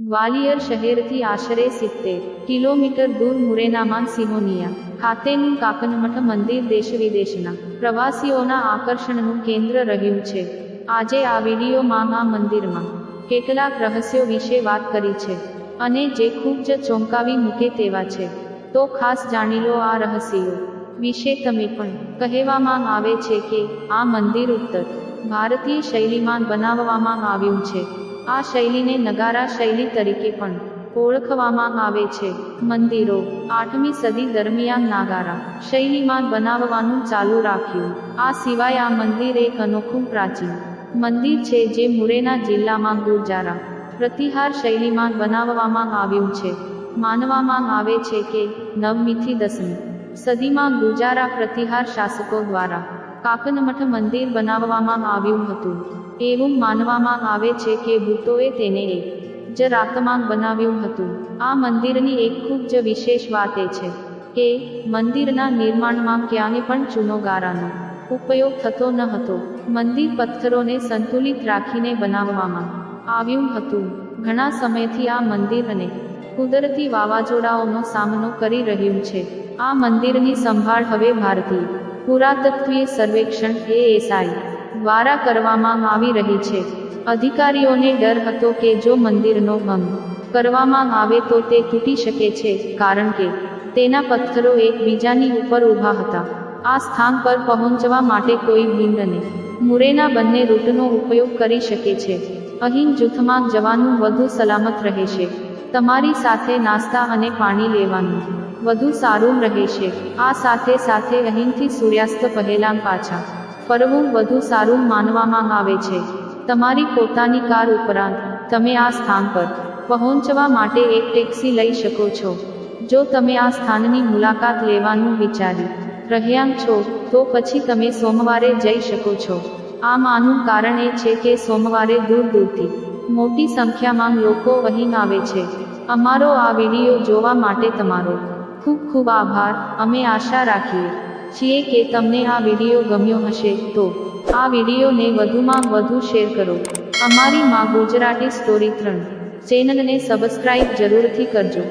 ગ્વાલિયર શહેરથી આશરે સિત્તેર કિલોમીટર દૂર મુરેનામાં સિમોનિયા ખાતેનું કાકનમઠ મંદિર દેશ વિદેશના પ્રવાસીઓના આકર્ષણનું કેન્દ્ર રહ્યું છે. આજે આ વિડીયોમાં આ મંદિરમાં કેટલાક રહસ્યો વિશે વાત કરી છે અને જે ખૂબ જ ચોંકાવી મૂકે તેવા છે. તો ખાસ જાણી લો આ રહસ્યો વિશે તમે પણ કહેવામાં આવે છે કે આ મંદિર ઉત્તર ભારતીય શૈલીમાં બનાવવામાં આવ્યું છે. આ શૈલીને નગારા શૈલી તરીકે પણ ઓળખવામાં આવે છે. મંદિરો, આઠમી સદી દરમિયાન નાગારા શૈલીમાં બનાવવાનું ચાલુ રાખ્યું. આ સિવાય આ મંદિર એક અનોખું પ્રાચીન મંદિર છે જે મુરેના જિલ્લામાં ગુર્જારા પ્રતિહાર શૈલીમાં બનાવવામાં આવ્યું છે. માનવામાં આવે છે કે નવમીથી દસમી સદીમાં ગુજારા પ્રતિહાર શાસકો દ્વારા કાકનમઠ મંદિર બનાવવામાં આવ્યું હતું. એવું માનવામાં આવે છે કે ભૂતોએ તેને એક જ રાતમાં બનાવ્યું હતું. આ મંદિરની એક ખૂબ જ વિશેષ વાત એ છે કે, મંદિરના નિર્માણમાં ક્યાંય પણ ચૂનોગારાનો ઉપયોગ થતો ન હતો. મંદિર પથ્થરોને સંતુલિત રાખીને બનાવવામાં આવ્યું હતું. ઘણા સમયથી આ મંદિર અને કુદરતી વાવાઝોડાઓનો સામનો કરી રહ્યું છે. આ મંદિરની સંભાળ હવે ભારતીય પુરાતત્વીય સર્વેક્ષણ એએસઆઈ દ્વારા કરવામાં આવી રહી છે. અધિકારીઓને ડર હતો કે જો મંદિરનો ભંગ કરવામાં આવે તો તે તૂટી શકે છે, કારણ કે તેના પથ્થરો એકબીજાની ઉપર ઊભા હતા. આ સ્થાન પર પહોંચવા માટે કોઈ ભીંડ અને મુરેના બંને રૂટનો ઉપયોગ કરી શકે છે. અહીં જૂથમાં જવાનું વધુ સલામત રહેશે. તમારી સાથે નાસ્તા અને પાણી લેવાનું. વધુ સારું રહેશે આ સાથે સાથે અહીંથી સૂર્યાસ્ત પહેલાં પાછા. ફરવું વધુ સારું માનવામાં આવે છે. તમારી પોતાની કાર ઉપરાંત, તમે આ સ્થાન પર પહોંચવા માટે એક ટેક્સી લઈ શકો છો. જો તમે આ સ્થાનની મુલાકાત લેવાનું વિચારી રહ્યા છો, તો પછી તમે સોમવારે જઈ શકો છો. આનું કારણ એ છે કે સોમવારે દૂર દૂરથી મોટી સંખ્યામાં લોકો અહીં આવે છે. અમારો આ વીડિયો જોવા માટે તમારો ખૂબ ખૂબ આભાર, અમે આશા રાખીએ છીએ કે તમને આ વીડિયો ગમ્યો હશે, તો આ વિડીયોને વધુમાં વધુ શેર કરો. અમારી માં ગુજરાતી સ્ટોરી ત્રણ. ચેનલને સબસ્ક્રાઇબ જરૂરથી કરજો.